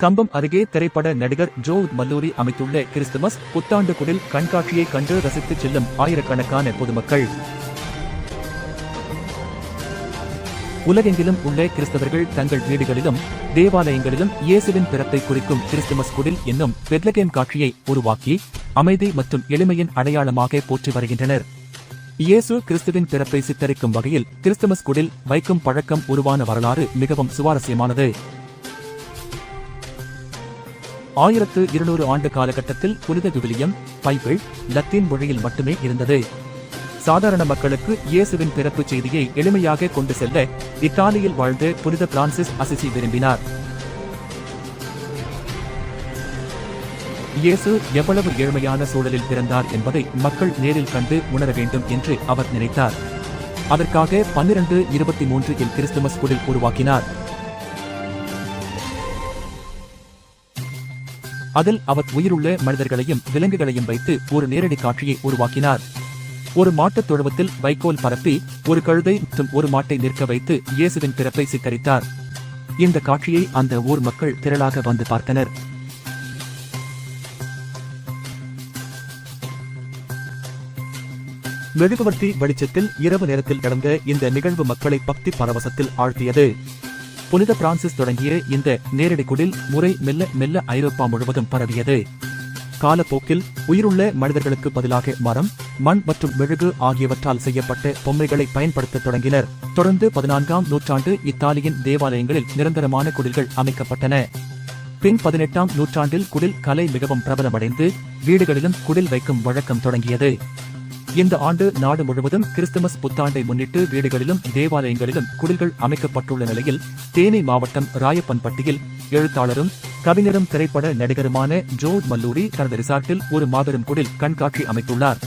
கம்பம் அருகே திரைப்பட நடிகர் ஜோ மல்லூரி அமைத்துள்ள கிறிஸ்துமஸ் புத்தாண்டு குடில் கண்காட்சியை கண்டு ரசித்துச் செல்லும் ஆயிரக்கணக்கான பொதுமக்கள். உலகெங்கிலும் உள்ள கிறிஸ்தவர்கள் தங்கள் வீடுகளிலும் தேவாலயங்களிலும் இயேசுவின் பிறப்பை குறிக்கும் கிறிஸ்துமஸ் குடில் என்னும் பெட்லகேம் காட்சியை உருவாக்கி அமைதி மற்றும் எளிமையின் அடையாளமாக போற்றி வருகின்றனர். இயேசு கிறிஸ்துவின் பிறப்பை சித்தரிக்கும் வகையில் கிறிஸ்துமஸ் குடில் வைக்கும் பழக்கம் உருவான வரலாறு மிகவும் சுவாரஸ்யமானது. ஆயிரத்து இருநூறு ஆண்டு காலகட்டத்தில் புனித விவிலியம் பைபிள் லத்தீன் மொழியில் மட்டுமே இருந்தது. சாதாரண மக்களுக்கு இயேசுவின் பிறப்பு செய்தியை எளிமையாக கொண்டு செல்ல இத்தாலியில் வாழ்ந்த புனித பிரான்சிஸ் அசிசி விரும்பினார். இயேசு எவ்வளவு ஏழ்மையான சூழலில் பிறந்தார் என்பதை மக்கள் நேரில் கண்டு உணர வேண்டும் என்று அவர் நினைத்தார். அதற்காக பன்னிரண்டு இருபத்தி மூன்று இல் கிறிஸ்துமஸ் குடில் உருவாக்கினார். அதில் அவர் உயிருள்ள மனிதர்களையும் விலங்குகளையும் வைத்து ஒரு நேரடி காட்சியை உருவாக்கினார். ஒரு மாட்டுத் தொழுவத்தில் வைக்கோல் பரப்பி ஒரு கழுதை மற்றும் ஒரு மாட்டை நிற்க வைத்து இயேசுவின் பிறப்பை சித்தரித்தார். இந்த காட்சியை அந்த ஊர் மக்கள் திரளாக வந்து பார்த்தனர். மெழுகுவர்த்தி வெளிச்சத்தில் இரவு நேரத்தில் நடந்த இந்த நிகழ்வு மக்களை பக்தி பரவசத்தில் ஆழ்த்தியது. புனித பிரான்சிஸ் தொடங்கிய இந்த நேரடி குடில் முறை மெல்ல மெல்ல ஐரோப்பா முழுவதும் பரவியது. காலப்போக்கில் உயிருள்ள மனிதர்களுக்கு பதிலாக மரம் மண் மற்றும் மெழுகு ஆகியவற்றால் செய்யப்பட்ட பொம்மைகளை பயன்படுத்த தொடங்கினர். தொடர்ந்து பதினான்காம் நூற்றாண்டு இத்தாலியின் தேவாலயங்களில் நிரந்தரமான குடில்கள் அமைக்கப்பட்டன. பின் பதினெட்டாம் நூற்றாண்டில் குடில் கலை மிகவும் பிரபலமடைந்து வீடுகளிலும் குடில் வைக்கும் வழக்கம் தொடங்கியது. இந்த ஆண்டு நாடு முழுவதும் கிறிஸ்துமஸ் புத்தாண்டை முன்னிட்டு வீடுகளிலும் தேவாலயங்களிலும் குடில்கள் அமைக்கப்பட்டுள்ள நிலையில் தேனி மாவட்டம் ராயப்பன்பட்டியில் எழுத்தாளரும் கவிஞரும் திரைப்பட நடிகருமான ஜோ மல்லூரி தனது ரிசார்ட்டில் ஒரு மாபெரும் குடில் கண்காட்சி அமைத்துள்ளார்.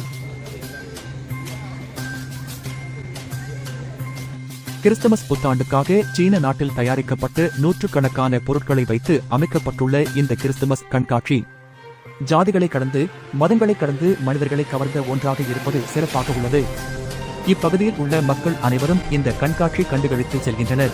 கிறிஸ்துமஸ் புத்தாண்டுக்காக சீன நாட்டில் தயாரிக்கப்பட்டு நூற்றுக்கணக்கான பொருட்களை வைத்து அமைக்கப்பட்டுள்ள இந்த கிறிஸ்துமஸ் கண்காட்சி. ஜாதிகளை கடந்து மதங்களை கடந்து மனிதர்களை கவர்ந்த ஒன்றாக இருப்பது சிறப்பாக உள்ளது. இப்பகுதியில் உள்ள மக்கள் அனைவரும் இந்த கண்காட்சி கண்டுகளித்து செல்கின்றனர்.